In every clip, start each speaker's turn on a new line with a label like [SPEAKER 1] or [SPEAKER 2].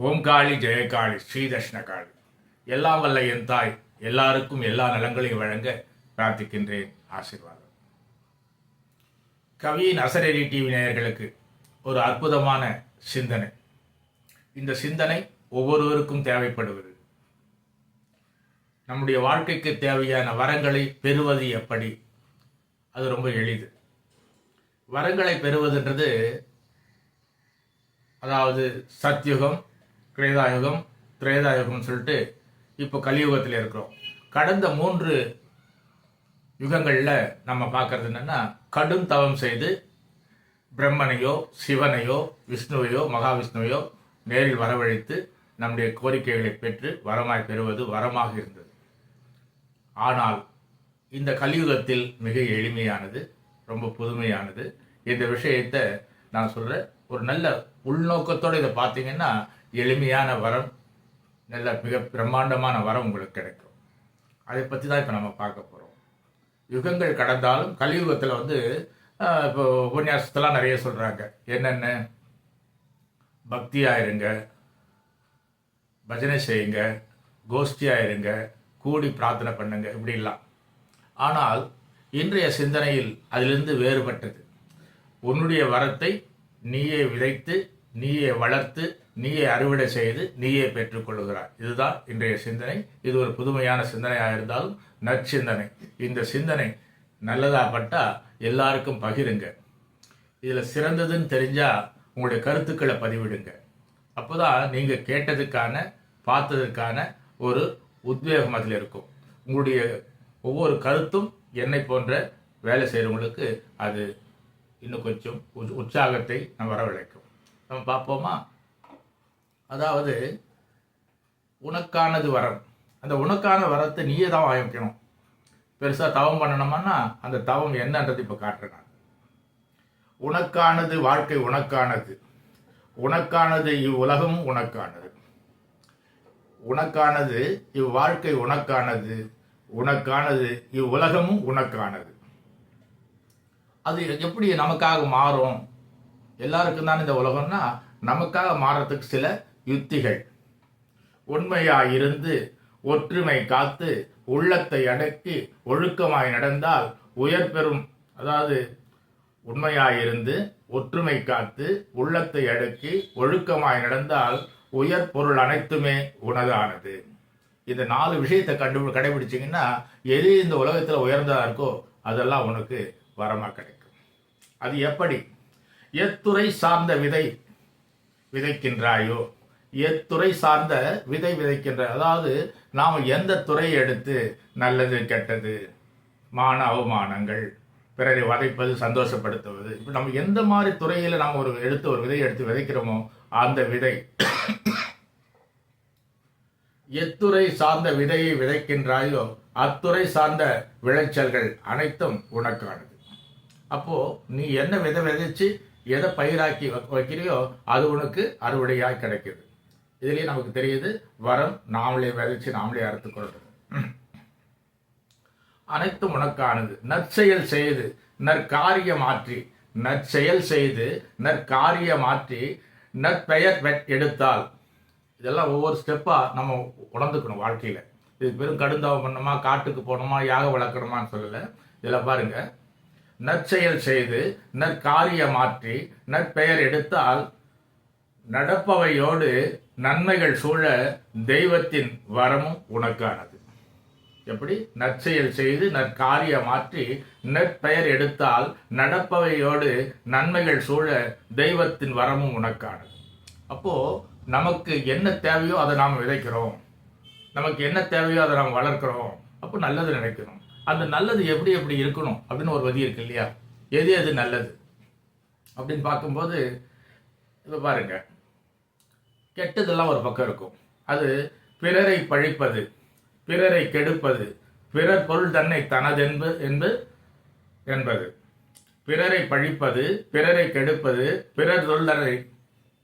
[SPEAKER 1] ஓம் காளி ஜெயகாளி ஸ்ரீதஷ்ண காளி. எல்லாம் வல்ல என் தாய் எல்லாருக்கும் எல்லா நலங்களையும் வழங்க பிரார்த்திக்கின்றேன். ஆசீர்வாதம். கவியின் அசரடி டிவி நேயர்களுக்கு ஒரு அற்புதமான சிந்தனை. இந்த சிந்தனை ஒவ்வொருவருக்கும் தேவைப்படுவது. நம்முடைய வாழ்க்கைக்கு தேவையான வரங்களை பெறுவது எப்படி? அது ரொம்ப எளிது. வரங்களை பெறுவதுன்றது அதாவது சத்யுகம் கிரேதாயுகம் திரேதாயுகம்னு சொல்லிட்டு இப்போ கலியுகத்தில் இருக்கிறோம். கடந்த மூன்று யுகங்களில் நம்ம பார்க்கறது என்னன்னா கடும் தவம் செய்து பிரம்மனையோ சிவனையோ விஷ்ணுவையோ மகாவிஷ்ணுவையோ நேரில் வரவழைத்து நம்முடைய கோரிக்கைகளை பெற்று வரமாய் பெறுவது வரமாக இருந்தது. ஆனால் இந்த கலியுகத்தில் மிக எளிமையானது ரொம்ப புதுமையானது. இந்த விஷயத்தை நான் சொல்கிறேன் ஒரு நல்ல உள்நோக்கத்தோடு இதை பார்த்தீங்கன்னா எளிமையான வரம் நல்ல மிக பிரம்மாண்டமான வரம் உங்களுக்கு கிடைக்கும். அதை பற்றி தான் இப்போ நம்ம பார்க்க போகிறோம் யுகங்கள் கடந்தாலும் கலியுகத்தில் வந்து இப்போ உபன்யாசத்தெல்லாம் நிறைய சொல்கிறாங்க என்னென்ன? பக்தியாக இருங்க பஜனை செய்யுங்க கோஷ்டியாக இருங்க கூடி பிரார்த்தனை பண்ணுங்க இப்படிலாம். ஆனால் இன்றைய சிந்தனையில் அதிலிருந்து வேறுபட்டது. உன்னுடைய வரத்தை நீயே விதைத்து நீயே வளர்த்து நீயே அறுவடை செய்து நீயே பெற்றுக்கொள்கிறாய் இதுதான் இன்றைய சிந்தனை. இது ஒரு புதுமையான சிந்தனையாக இருந்தாலும் நற்சிந்தனை. இந்த சிந்தனை நல்லதாகப்பட்டால் எல்லாருக்கும் பகிருங்க. இதில் சிறந்ததுன்னு தெரிஞ்சால் உங்களுடைய கருத்துக்களை பதிவிடுங்க. அப்போதான் நீங்கள் கேட்டதுக்கான பார்த்ததுக்கான ஒரு உத்வேகம் அதில் இருக்கும். உங்களுடைய ஒவ்வொரு கருத்தும் என்னை போன்ற வேலை செய்கிறவங்களுக்கு அது இன்னும் கொஞ்சம் உற்சாகத்தை நம்ம வரவழைக்கும். நம்ம பார்ப்போமா? அதாவது உனக்கானது வரம். அந்த உனக்கான வரத்தை நீயே தான் வாங்கிக்கணும். பெருசாக தவம் பண்ணணுமான்னா அந்த தவம் என்னன்றது இப்போ காட்டுறேன் உனக்கானது வாழ்க்கை உனக்கானது. உனக்கானது இவ்வுலகம் உனக்கானது. உனக்கானது இவ்வாழ்க்கை உனக்கானது. உனக்கானது இவ்வுலகமும் உனக்கானது. அது எப்படி நமக்காக மாறும்? எல்லாருக்கும் தான் இந்த உலகம்னா நமக்காக மாறுறதுக்கு சில யுத்திகள். உண்மையாயிருந்து ஒற்றுமை காத்து உள்ளத்தை அடக்கி ஒழுக்கமாய் நடந்தால் உயர் பெறும். அதாவது உண்மையாயிருந்து ஒற்றுமை காத்து உள்ளத்தை அடக்கி ஒழுக்கமாய் நடந்தால் உயர் பொருள் அனைத்துமே உனதானது. இந்த நாலு விஷயத்தை கண்டு கடைபிடிச்சிங்கன்னா எது இந்த உலகத்தில் உயர்ந்ததாக இருக்கோ அதெல்லாம் உனக்கு வரமாக கிடைக்கும். அது எப்படி? எத்துறை சார்ந்த விதை விதைக்கின்றாயோ எத்துறை சார்ந்த விதை விதைக்கின்ற அதாவது நாம் எந்த துறையை எடுத்து நல்லது கெட்டது மான அவமானங்கள் பிறரை வதைப்பது சந்தோஷப்படுத்துவது இப்போ நம்ம எந்த மாதிரி துறையில் நாம் ஒரு எடுத்து ஒரு விதை எடுத்து விதைக்கிறோமோ அந்த விதை எத்துறை சார்ந்த விதையை விதைக்கின்றாயோ அத்துறை சார்ந்த விளைச்சல்கள் அனைத்தும் உனக்கானது. அப்போ நீ என்ன விதை விதைச்சு எதை பயிராக்கி வைக்கிறியோ அது உனக்கு அறுவடையாக கிடைக்குது. இதுலயே நமக்கு தெரியுது வரம் நாமளே விதைச்சு நாமளே அறுத்து கொள்றது அனைத்தும் உனக்கானது நற்செயல் செய்து நற்காரியம் மாற்றி நற்செயல் செய்து நற்காரியம் மாற்றி நற்பெயர் எடுத்தால் இதெல்லாம் ஒவ்வொரு ஸ்டெப்பாக நம்ம உணர்ந்துக்கணும் வாழ்க்கையில். இது பெரும் கடுந்தாவம் பண்ணணுமா காட்டுக்கு போகணுமா யாக வளர்க்கணுமான்னு சொல்லலை. இதில் பாருங்க நற்செயல் செய்து நற்காரியம் மாற்றி நற்பெயர் எடுத்தால் நடப்பவையோடு நன்மைகள் சூழ தெய்வத்தின் வரமும் உனக்கானது. எப்படி? நற்செயல் செய்து நற்காரியம் மாற்றி நற்பெயர் எடுத்தால் நடப்பவையோடு நன்மைகள் சூழ தெய்வத்தின் வரமும் உனக்கானது. அப்போ நமக்கு என்ன தேவையோ அதை நாம் விதைக்கிறோம். நமக்கு என்ன தேவையோ அதை நாம் வளர்க்கிறோம். அப்போ நல்லது நினைக்கணும். அந்த நல்லது எப்படி எப்படி இருக்கணும் அப்படின்னு ஒரு வதி இருக்கு இல்லையா? எது எது நல்லது? அப்படின்னு பார்க்கும்போது இப்போ பாருங்கள் கெட்டதெல்லாம் ஒரு பக்கம் இருக்கும். அது பிறரை பழிப்பது பிறரை கெடுப்பது பிறர் பொருள் தன்னை தனதென்பது என்பது என்பது. பிறரை பழிப்பது பிறரை கெடுப்பது பிறர் தொழிலரை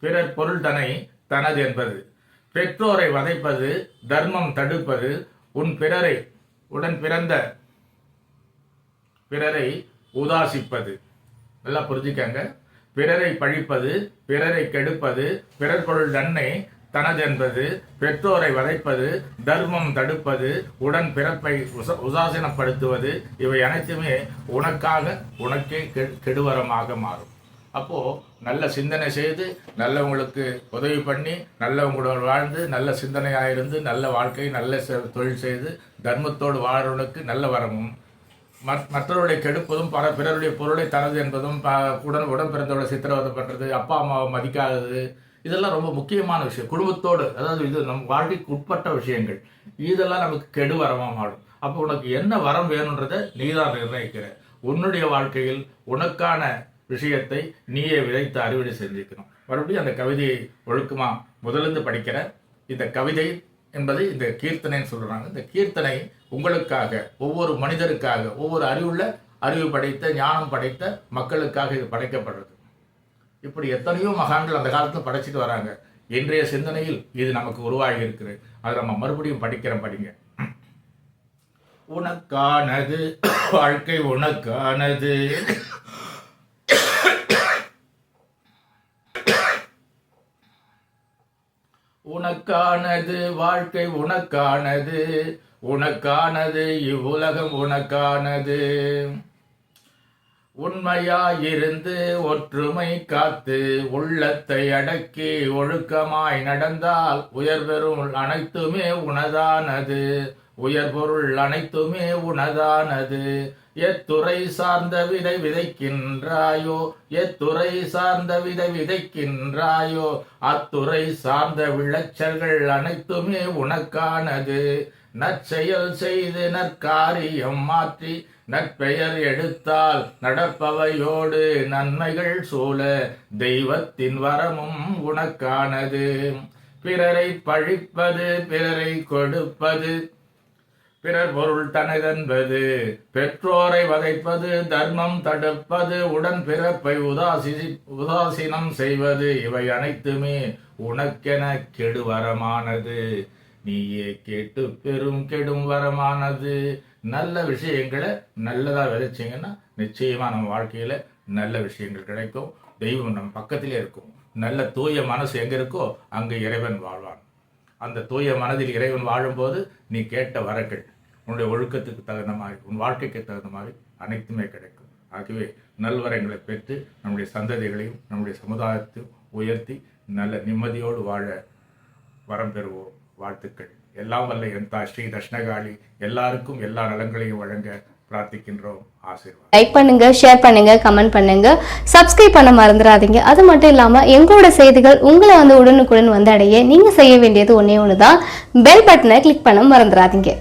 [SPEAKER 1] பிறர் பொருள் தனை தனது என்பது. பெற்றோரை வதைப்பது தர்மம் தடுப்பது உன் பிறரை உடன் பிறந்த பிறரை உதாசிப்பது. நல்லா புரிஞ்சுக்கங்க. பிறரை பழிப்பது பிறரை கெடுப்பது பிறர் பொருள் நன்மை தனதென்பது பெற்றோரை வதைப்பது தர்மம் தடுப்பது உடன் பிறப்பை உச- உதாசீனப்படுத்துவது இவை அனைத்துமே உனக்காக உனக்கே கெடுவரமாக மாறும். அப்போ நல்ல சிந்தனை செய்து நல்லவங்களுக்கு உதவி பண்ணி நல்லவங்களோட வாழ்ந்து நல்ல சிந்தனையாக இருந்து நல்ல வாழ்க்கை நல்ல தொழில் செய்து தர்மத்தோடு வாழ்றவனுக்கு நல்ல வரமும் மற்றவர்களை கெடுப்பதும் பல பிறருடைய பொருளை தனது என்பதும் ப- உடன் உடன் பிறந்தவர்களை சித்திரவதை பண்ணுறது அப்பா அம்மாவை மதிக்காதது இதெல்லாம் ரொம்ப முக்கியமான விஷயம். குடும்பத்தோடு அதாவது இது நம் வாழ்க்கைக்கு உட்பட்ட விஷயங்கள். இதெல்லாம் நமக்கு கெடு வரமாக மாறும். அப்போ உனக்கு என்ன வரம் வேணுன்றதை நீதான் நிர்ணயிக்கிற. உன்னுடைய வாழ்க்கையில் உனக்கான விஷயத்தை நீயே விதைத்து அறுவடை செஞ்சுக்கணும். மறுபடியும் அந்த கவிதையை ஒழுக்கமா முதலிருந்து படிக்கிற இந்த கவிதை என்பதை இந்த கீர்த்தனைன்னு சொல்றாங்க. இந்த கீர்த்தனை உங்களுக்காக ஒவ்வொரு மனிதருக்காக ஒவ்வொரு அறிவுள்ள அறிவு படைத்த ஞானம் படைத்த மக்களுக்காக இது படைக்கப்படுறது. இப்படி எத்தனையோ மகான்கள் அந்த காலத்துல படைச்சிட்டு வராங்க. இன்றைய சிந்தனையில் இது நமக்கு உருவாகி இருக்குது. அதை நம்ம மறுபடியும் படிக்கிறோம் படிங்க. உனக்கானது வாழ்க்கை உனக்கானது. உனக்கானது வாழ்க்கை உனக்கானது. உனக்கானது இவ்வுலகம் உனக்கானது. உண்மையாயிருந்து ஒற்றுமை காத்து உள்ளத்தை அடக்கி ஒழுக்கமாய் நடந்தால் உயர்பெருள் அனைத்துமே உனதானது. உயர்பொருள் அனைத்துமே உனதானது. எத்துறை சார்ந்த விதை விதைக்கின்றாயோ எத்துறை சார்ந்த விதை விதைக்கின்றாயோ அத்துறை சார்ந்த விளைச்சல்கள் அனைத்துமே உனக்கானது. நற்செயல் செய்து நற்காரியம் மாற்றி நற்பெயர் எடுத்தால் நடப்பவையோடு நன்மைகள் சூழ தெய்வத்தின் வரமும் உனக்கானது. பிறரை பழிப்பது பிறரை கொடுப்பது பிறர் பொருள் தனதென்பது பெற்றோரை வதைப்பது தர்மம் தடுப்பது உடன் பிறப்பை உதாசி உதாசீனம் செய்வது இவை அனைத்துமே உனக்கென கெடுவரமானது. நீயே கேட்டு பெரும் கெடும் வரமானது. நல்ல விஷயங்களை நல்லதா விதைச்சிங்கன்னா நிச்சயமா நம்ம வாழ்க்கையில நல்ல விஷயங்கள் கிடைக்கும். தெய்வம் நம்ம பக்கத்திலே இருக்கும். நல்ல தூய மனசு எங்க இருக்கோ அங்க இறைவன் வாழ்வான். அந்த தூய மனதில் இறைவன் வாழும்போது நீ கேட்ட வரங்கள் உன்னுடைய ஒழுக்கத்துக்கு தகுந்த மாதிரி உன் வாழ்க்கைக்கு தகுந்த மாதிரி அனைத்துமே கிடைக்கும். ஆகவே நல்வரங்களை பெற்று நம்முடைய சந்ததிகளையும் நம்முடைய சமுதாயத்தையும் உயர்த்தி நல்ல நிம்மதியோடு வாழ வரம் பெறுவோம். வாழ்த்துக்கள். எல்லாம் வல்ல எந்தா ஸ்ரீ தட்சிணகாளி. எல்லாருக்கும் எல்லா நலங்களையும் வழங்க பிரார்த்திக்கின்றோம். ஆசீர்வாதம்.
[SPEAKER 2] லைக் பண்ணுங்க ஷேர் பண்ணுங்க கமெண்ட் பண்ணுங்க. சப்ஸ்கிரைப் பண்ண மறந்துடாதீங்க. அது மட்டும் இல்லாம எங்களோட செய்திகள் உங்களை வந்து உடனுக்குடன் வந்து அடைய நீங்க செய்ய வேண்டியது ஒன்னே ஒன்று தான் பெல் பட்டனை கிளிக் பண்ண மறந்துடாதீங்க.